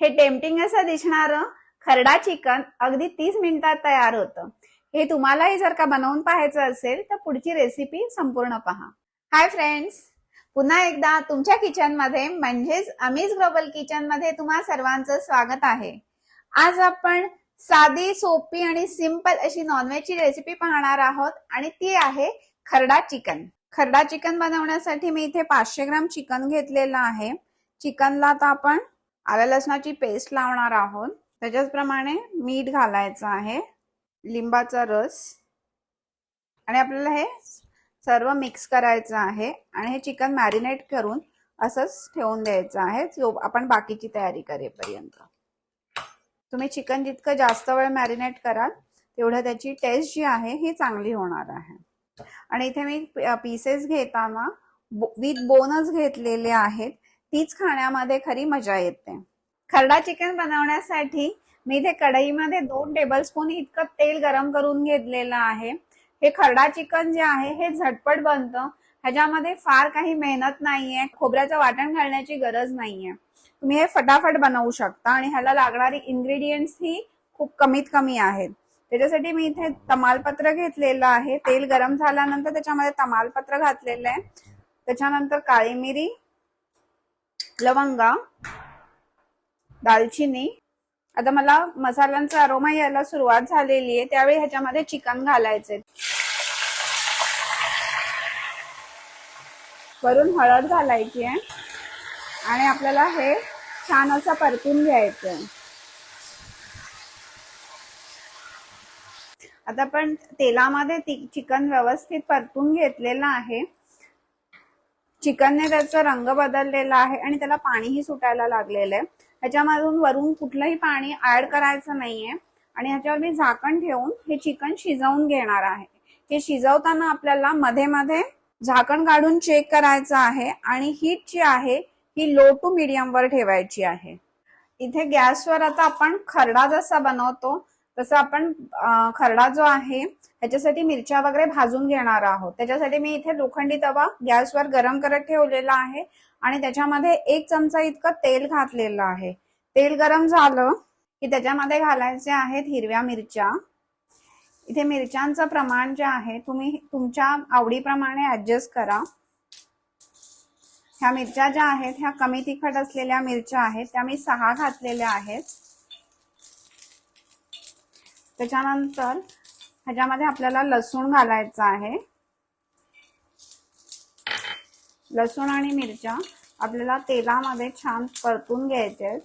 हे टेम्पटिंग असं दिसणारं खरडा चिकन अगदी तीस मिनिटात तयार होतं. हे तुम्हालाही जर का बनवून पाहायचं असेल तर पुढची रेसिपी संपूर्ण पहा. हाय फ्रेंड्स पुन्हा एकदा तुमच्या किचनमध्ये म्हणजेच अमीज ग्लोबल किचनमध्ये तुम्हा सर्वांचं स्वागत आहे. आज आपण साधी सोपी आणि सिंपल अशी नॉनव्हेजची रेसिपी पाहणार आहोत आणि ती आहे खरडा चिकन. खरडा चिकन बनवण्यासाठी मी इथे पाचशे ग्राम चिकन घेतलेलं आहे. चिकनला आता आपण आल्या लसणाची पेस्ट लावणार आहोत. त्याच्याचप्रमाणे मीठ घालायचं आहे. लिंबाचा रस. आणि आपल्याला हे सर्व मिक्स करायचं आहे. आणि हे चिकन मॅरिनेट करून असंच ठेवून द्यायचं आहे. जो आपण बाकीची तयारी करेपर्यंत. तुम्ही चिकन जितकं जास्त वेळ मॅरिनेट कराल तेवढं त्याची टेस्ट जी आहे ही चांगली होणार आहे. आणि इथे मी पीसेस घेताना विथ बोनच घेतलेले आहेत. तीच खाण्यामध्ये खरी मजा येते. खरडा चिकन बनवण्यासाठी मी इथे कढईमध्ये दोन टेबलस्पून इतकं तेल गरम करून घेतलेलं आहे. हे खरडा चिकन जे आहे हे झटपट बनतं. ह्याच्यामध्ये फार काही मेहनत नाहीये. खोबऱ्याचं वाटण घालण्याची गरज नाहीये. तुम्ही हे फटाफट बनवू शकता आणि ह्याला लागणारी इन्ग्रेडियंट्स ही खूप कमीत कमी आहेत. त्याच्यासाठी मी इथे तमालपत्र घेतलेलं आहे. तेल गरम झाल्यानंतर त्याच्यामध्ये तमालपत्र घातलेलं आहे. त्याच्यानंतर काळी मिरी लवंगा दालचिनी. आता मला मसाल्यांचा अरोमा यायला सुरुवात झालेली आहे. त्यावेळी ह्याच्यामध्ये चिकन घालायचे वरून हळद घालायची आहे. आणि आपल्याला हे छान असं परतून घ्यायचं आहे. आता आपण तेलामध्ये चिकन व्यवस्थित परतून घेतलेलं आहे. चिकनने त्याचा रंग बदललेला आहे आणि त्याला पाणीही सुटायला लागलेलं आहे. ह्याच्यामधून वरून कुठलंही पाणी ऍड करायचं नाहीये. आणि ह्याच्यावर मी झाकण ठेवून हे चिकन शिजवून घेणार आहे. हे शिजवताना आपल्याला मध्ये मध्ये झाकण काढून चेक करायचं आहे आणि हीट जी आहे ही लो टू मिडियम वर ठेवायची आहे. इथे गॅसवर आता आपण खरडा जसा बनवतो तसं आपण खरडा जो आहे त्याच्यासाठी मिरच्या वगैरे भाजून घेणार आहोत. त्याच्यासाठी मी इथे लोखंडी तवा गॅसवर गरम करत ठेवलेला आहे आणि त्याच्यामध्ये एक चमचा इतकं तेल घातलेलं आहे. तेल गरम झालं की त्याच्यामध्ये घालायचे आहेत हिरव्या मिरच्या. इथे मिरच्यांचं प्रमाण जे आहे तुम्ही तुमच्या आवडीप्रमाणे ऍडजस्ट करा. ह्या मिरच्या ज्या आहेत ह्या कमी तिखट असलेल्या मिरच्या आहेत त्या मी सहा घातलेल्या आहेत. त्याच्यानंतर ह्याच्यामध्ये आपल्याला लसूण घालायचं आहे. लसूण आणि मिरच्या आपल्याला तेलामध्ये छान परतून घ्यायचे आहेत.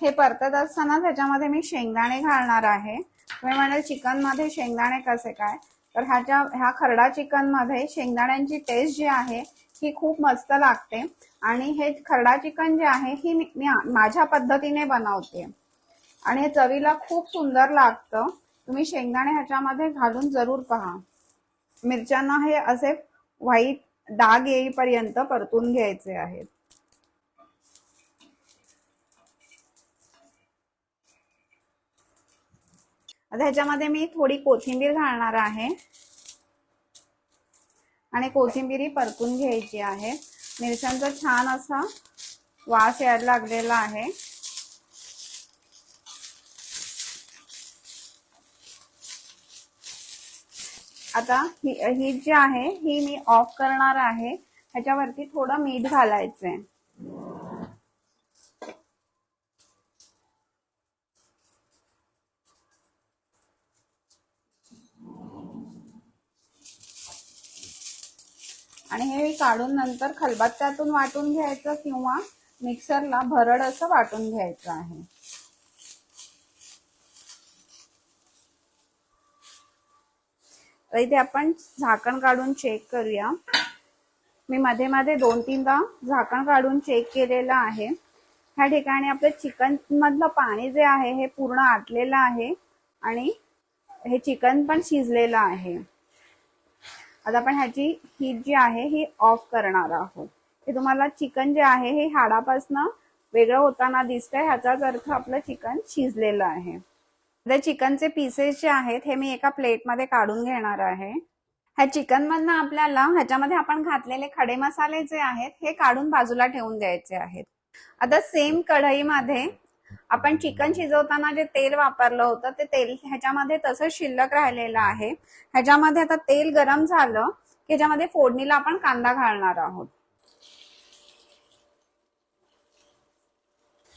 हे परतत असताना त्याच्यामध्ये मी शेंगदाणे घालणार आहे. तुम्ही म्हणाल चिकनमध्ये शेंगदाणे कसे काय? तर ह्याच्या ह्या खरडा चिकनमध्ये शेंगदाण्यांची टेस्ट जी आहे ही खूप मस्त लागते. आणि हे खरडा चिकन जे आहे ही मी माझ्या पद्धतीने बनवते. आणि हे चवीला खूप सुंदर लागतं. तुम्ही शेंगदाणे ह्याच्यामध्ये घालून जरूर पहा. मिरच्यांना हे असे व्हाईट डाग येईपर्यंत परतून घ्यायचे आहेत. आता ह्याच्यामध्ये मी थोडी कोथिंबीर घालणार आहे. आणि कोथिंबीर परतून घ्यायची आहे. मिरच्यांचा छान असा वास यायला लागलेला आहे. आता ही ही जी आहे ही मी ऑफ करणार आहे. ह्याच्यावरती थोडं मीठ घालायचंय. आणि हे काढून नंतर खलबत्त्यातून वाटून घ्यायचं किंवा मिक्सरला भरड असं वाटून घ्यायचं आहे. तर इथे आपण झाकण काढून चेक करूया. मी मध्ये मध्ये दोन तीनदा झाकण काढून चेक केलेलं आहे. ह्या ठिकाणी आपलं चिकन मधलं पाणी जे आहे हे पूर्ण आटलेलं आहे आणि हे चिकन पण शिजलेलं आहे. आता आपण ह्याची हीट जी आहे ही ऑफ करणार आहोत. हे तुम्हाला चिकन जे आहे हे हाडापासनं वेगळं होताना दिसतंय. ह्याचाच अर्थ आपलं चिकन शिजलेलं आहे. चिकनचे पीसेस जे आहेत हे मी एका प्लेटमध्ये काढून घेणार आहे. ह्या चिकन मधनं आपल्याला ह्याच्यामध्ये आपण घातलेले खडे मसाले जे आहेत हे काढून बाजूला ठेवून द्यायचे आहेत. आता सेम कढईमध्ये आपण चिकन शिजवताना जे तेल वापरलं होतं ते तेल ह्याच्यामध्ये तसंच शिल्लक राहिलेलं आहे. ह्याच्यामध्ये आता तेल गरम झालं की ह्याच्यामध्ये फोडणीला आपण कांदा घालणार आहोत.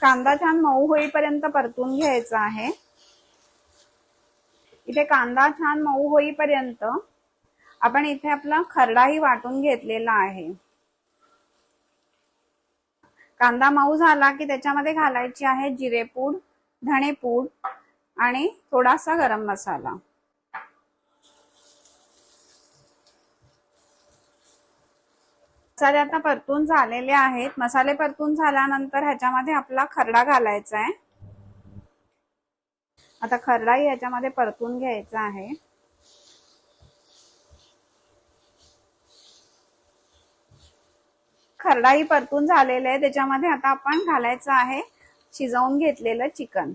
कांदा छान मऊ होईपर्यंत परतून घ्यायचा आहे. इथे कांदा छान मऊ होईपर्यंत आपण इथे आपला खरडाही वाटून घेतलेला आहे. कांदा मऊ झाला की त्याच्यामध्ये घालायची आहे जिरेपूड धणेपूड आणि थोडासा गरम मसाला. मसाले आता परतून झालेले आहेत. मसाले परतून झाल्यानंतर ह्याच्यामध्ये आपला खरडा घालायचा आहे. आता खरडाही ह्याच्यामध्ये परतून घ्यायचा आहे. खरडाई परतून झालेले आहे. त्याच्यामध्ये आता आपण घालायचं आहे शिजवून घेतलेलं चिकन.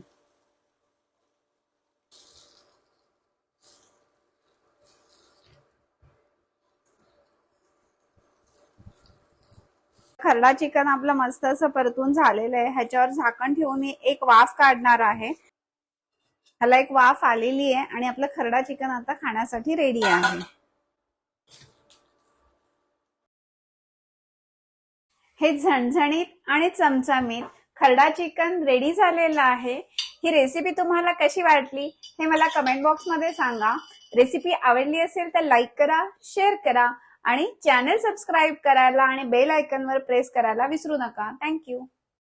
खरडा चिकन आपलं मस्त असं परतून झालेलं आहे. ह्याच्यावर झाकण ठेवून मी एक वाफ काढणार आहे. ह्याला एक वाफ आलेली आहे आणि आपलं खरडा चिकन आता खाण्यासाठी रेडी आहे. हे झणझणीत आणि चमचमीत खरडा चिकन रेडी झालेलं आहे. ही रेसिपी तुम्हाला कशी वाटली हे मला कमेंट बॉक्समध्ये सांगा. रेसिपी आवडली असेल तर लाईक करा शेअर करा आणि चॅनल सबस्क्राईब करायला आणि बेल आयकनवर प्रेस करायला विसरू नका. थँक्यू